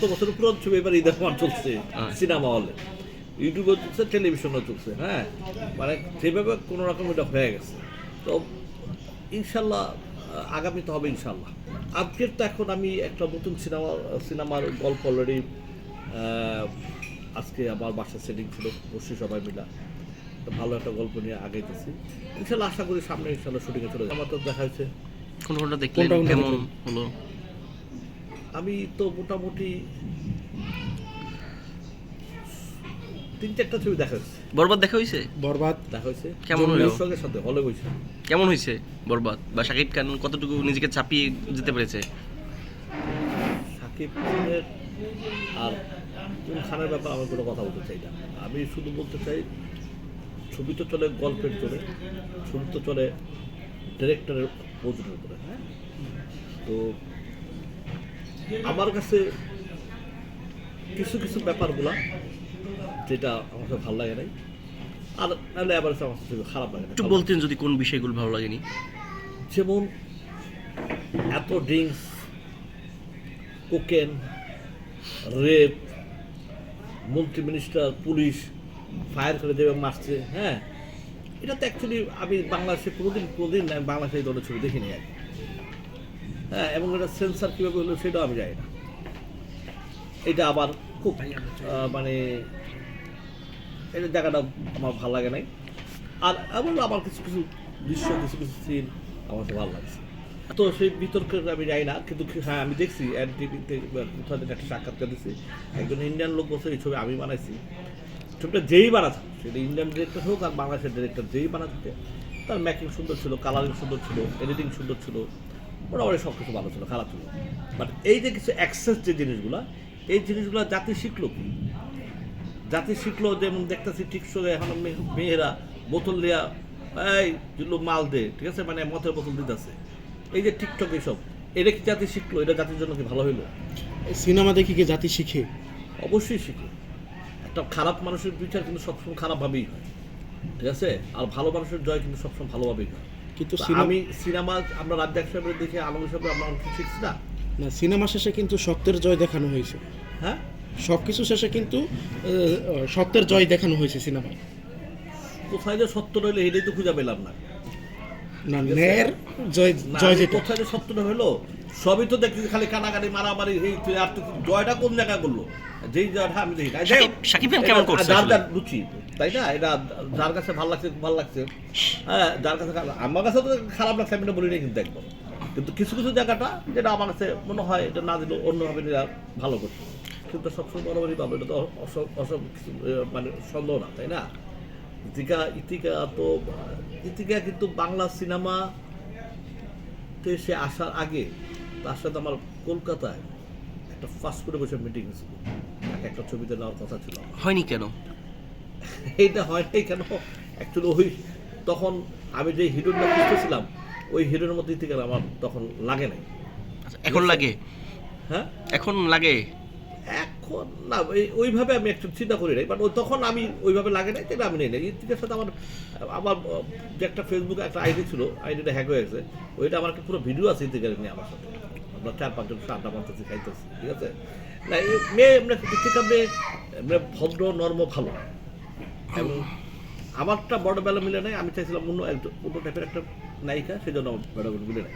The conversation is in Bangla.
তো বছর পুরো ছবি এবার ঈদের সময় চলছে হ্যাঁ। সিনেমা হলে। ইউটিউবে চলছে চলছে হ্যাঁ? মানে সেভাবে কোনো রকম এটা হয়ে গেছে। তো ইনশাল্লাহ হবে ইনশাল্লাহ। আজকের তো এখন আমি একটা নতুন সিনেমা সিনেমার গল্প অলরেডি আজকে আমার বাসার সেটিং ছিল বসে সবাই মিলা ভালো একটা গল্প নিয়ে আগাইতেছি। ইনশাল্লাহ আশা করি সামনে ইনশাল্লাহ শুটিংয়ে চলে যাবে। আমার তো দেখা হয়েছে। কোন কোনটা দেখলেন? কোনটা কোনটা কেমন হলো? আমি তো মোটামুটি তিন চারটা ছবি দেখা হয়েছে। বরবাদ দেখা হয়েছে? বরবাদ দেখা হয়েছে। কেমন হলো? সঙ্গে সাথে হলে বসে কেমন হয়েছে বরবাদ? বা শাকিব খান কতটুকু নিজেকে চাপিয়ে যেতে পেরেছে? সাকিব খানের আর কোন খানের ব্যাপারে আমি কোনো কথা বলতে চাই না। আমি শুধু বলতে চাই ছবি তো চলে গল্পের চলে ছবি তো চলে ডিরেক্টরের মজুরের উপরে। হ্যাঁ তো আমার কাছে কিছু কিছু ব্যাপারগুলা যেটা আমার কাছে ভালো লাগে নাই। আর নাহলে আবার আমার কাছে খারাপ লাগে একটু বলতেন যদি কোন বিষয়গুলো ভালো লাগেনি। যেমন এত ড্রিঙ্কস কোকেন রেপ মন্ত্রী মিনিস্টার পুলিশ ফায়ার করে দেবে মারছে হ্যাঁ? এটা তো অ্যাকচুয়ালি আমি বাংলাদেশে কোনোদিন কোনোদিন বাংলাদেশে এই ধরনের ছবি দেখিনি আর কি। হ্যাঁ এবং এটা সেন্সার কীভাবে হলো সেটাও আমি জানি না। এটা আবার খুব মানে এটা জায়গাটা আমার ভালো লাগে নাই। আর এমন আমার কিছু কিছু দৃশ্য, কিছু কিছু সিন আমার ভালো লাগছে। তো সেই বিতর্কে আমি যাই না, কিন্তু হ্যাঁ আমি দেখছি এন টিভিতে কোথাও একটা সাক্ষাৎকার দিচ্ছি একজন ইন্ডিয়ান লোক বলছে, এই ছবি আমি বানাইছি। ছবিটা যেই বানাচ্ছে সেটা ইন্ডিয়ান ডিরেক্টর হোক আর বাংলাদেশের ডিরেক্টর যেই বানাচ্ছে তার মেকিং সুন্দর ছিল কালারিং সুন্দর ছিল এডিটিং সুন্দর ছিল। মোটামুটি সব কিছু ভালো ছিল খারাপ ছিল। বাট এই যে কিছু অ্যাক্সেস যে জিনিসগুলো এই জিনিসগুলো জাতি শিখলো কি? জাতি শিখলো যেমন দেখতেছি ঠিক সঙ্গে এখন মেয়েরা বোতল দেয়া এই মাল দে ঠিক আছে? মানে মতের বোতল দিতেছে। এই যে টিকটক এইসব এটা কি জাতি শিখলো? এটা জাতির জন্য কি ভালো হইল? সিনেমা দেখি কি জাতি শিখে? অবশ্যই শিখলো একটা খারাপ মানুষের বিচার কিন্তু সবসময় খারাপভাবেই হয় ঠিক আছে? আর ভালো মানুষের জয় কিন্তু সবসময় ভালোভাবেই হয়। কিন্তু সিনেমা আমি সিনেমা আমরা রাজ্জাক সাহেবের দেখে আলম সাহেবের আমরা অনেক শিখছি না? না সিনেমা শেষে কিন্তু সত্যের জয় দেখানো হয়েছে। হ্যাঁ? সব কিছু শেষে কিন্তু সত্যের জয় দেখানো হয়েছে সিনেমায়। কোথায় যে সত্য রইলে এটাই তো খুঁজে পেলাম না। না ন্যায়ের জয় জয় যেটা। কোথায় যে সত্যটা হলো সবই তো দেখছি খালি কানাকানি মারামারি এই আর তুই জয়টা কোন জায়গায় করল? যেই জয়টা আমি দেখি না। শাকিব খান কেমন করছে যার যার রুচি তাই না? এটা যার কাছে ভালো লাগছে ভালো লাগছে। হ্যাঁ যার কাছে আমার কাছে তো খারাপ লাগছে আমি বলি নাই কিন্তু একদম। কিন্তু কিছু কিছু জায়গাটা যেটা আমার কাছে মনে হয় এটা না দিলেও অন্যভাবে ভালো করছে। কিন্তু সবসময় বরাবরই পাবো এটা তো অসব মানে সন্দেহ না তাই না? ইতিকা ইতিকা তো ইতিকা কিন্তু বাংলা সিনেমা তে সে আসার আগে তার সাথে আমার কলকাতায় একটা ফাস্ট করে বসে মিটিং ছিল তাকে একটা ছবিতে নেওয়ার কথা ছিল হয়নি কেন? এইটা হয় নাই কেন? অ্যাকচুয়ালি ওই তখন আমি যে হিরোটা খুঁজতেছিলাম ওই হিরোর মধ্যে থেকে আমার তখন লাগে নাই। আচ্ছা, এখন লাগে? হ্যাঁ? এখন লাগে? এখন না, ওই- ওইভাবে আমি একটু চিন্তা করি নাই বাট তখন আমি ওইভাবে লাগে নাই সেটা আমি নেই নাই। ইতিকের সাথে আমার আমার, যে একটা ফেসবুকে একটা আইডি ছিল, আইডিটা হ্যাক হয়ে গেছে, ওইটা আমার পুরো ভিডিও আছে ইতিকের নিয়ে আমার সাথে। আমরা চার পাঁচজন আড্ডা মারতেছি, খাইতেছি, ঠিক আছে? না মেয়ে এমনি ইতিকা মেয়ে ভদ্র নর্ম ভালো। এবং আমারটা বড় বেলা মিলে নাই, আমি চাইছিলাম অন্য একজন, অন্য টাইপের একটা নায়িকা সেই জন্য আমার বড় বেলা মিলে নাই।